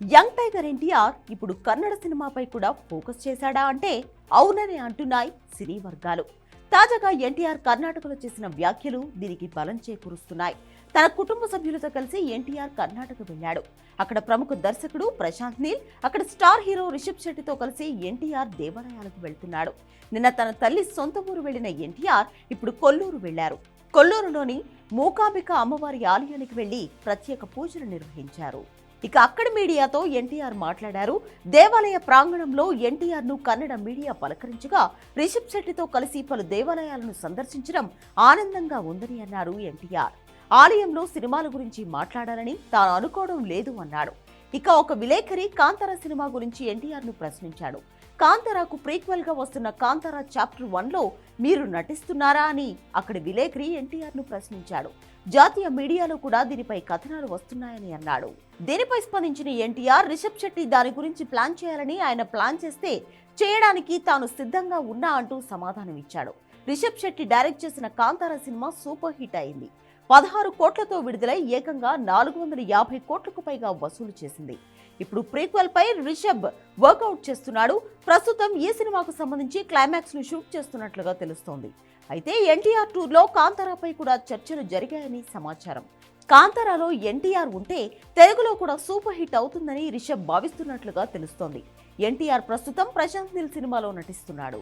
Young tiger NTR ఇప్పుడు కన్నడ సినిమాపై కూడా ఫోకస్ చేశాడా అంటే అవునని అంటున్నాయి సినీ వర్గాలు. తాజాగా ఎన్టీఆర్ కర్ణాటకలో చేసిన వ్యాఖ్యలు దీనికి బలం చేకూరుస్తున్నాయి. తన కుటుంబ సభ్యులతో కలిసి ఎన్టీఆర్ కర్ణాటక వెళ్ళాడు. అక్కడ ప్రముఖ దర్శకుడు ప్రశాంత్ నీల్ అక్కడ స్టార్ హీరో రిషబ్ శెట్టితో కలిసి ఎన్టీఆర్ దేవాలయాలకు వెళ్తున్నాడు. నిన్న తన తల్లి సొంత ఊరు వెళ్ళిన ఎన్టీఆర్ ఇప్పుడు కొల్లూరు వెళ్ళారు కొల్లూరులోని మూకాంబిక అమ్మవారి ఆలయానికి వెళ్ళి ప్రత్యేక పూజలు నిర్వహించారు. ఇక అక్కడి మీడియాతో ఎన్టీఆర్ మాట్లాడారు. దేవాలయ ప్రాంగణంలో ఎన్టీఆర్ను కన్నడ మీడియా పలకరించగా రిషబ్ శెట్టితో కలిసి పలు దేవాలయాలను సందర్శించడం ఆనందంగా ఉందని అన్నారు ఎన్టీఆర్. ఆలయంలో సినిమాల గురించి మాట్లాడాలని తాను అనుకోవడం లేదు అన్నాడు. ఇక ఒక విలేకరి కాంతారా సినిమా గురించి ఎన్టీఆర్ను ప్రశ్నించాడు. కాంతారాకు ప్రీక్వెల్గా వస్తున్న కాంతారా చాప్టర్ వన్లో మీరు నటిస్తున్నారా అని అక్కడి విలేకరి ఎన్టీఆర్ను ప్రశ్నించాడు. జాతీయ మీడియాలో కూడా దీనిపై కథనాలు వస్తున్నాయని అన్నాడు. దీనిపై స్పందించిన ఎన్టీఆర్ రిషబ్ శెట్టి దాని గురించి ప్లాన్ చేయాలని ఆయన ప్లాన్ చేస్తే చేయడానికి తాను సిద్ధంగా ఉన్నా అంటూ సమాధానం ఇచ్చాడు రిషబ్ శెట్టి డైరెక్ట్ చేసిన కాంతారా సినిమా సూపర్ హిట్ అయింది. పదహారు కోట్లతో విడుదలై ఏకంగా నాలుగు వందల యాభై కోట్లకు పైగా వసూలు చేసింది. ఇప్పుడు ప్రీక్వెల్ పై రిషబ్ వర్కౌట్ చేస్తున్నాడు. ప్రస్తుతం ఈ సినిమాకు సంబంధించి క్లైమాక్స్ను షూట్ చేస్తున్నట్లుగా తెలుస్తోంది. అయితే ఎన్టీఆర్ టూర్లో కాంతారాపై కూడా చర్చలు జరిగాయని సమాచారం. కాంతారాలో ఎన్టీఆర్ ఉంటే తెలుగులో కూడా సూపర్ హిట్ అవుతుందని రిషబ్ భావిస్తున్నట్లుగా తెలుస్తోంది. ఎన్టీఆర్ ప్రస్తుతం ప్రశాంత్ నీల్ సినిమాలో నటిస్తున్నాడు.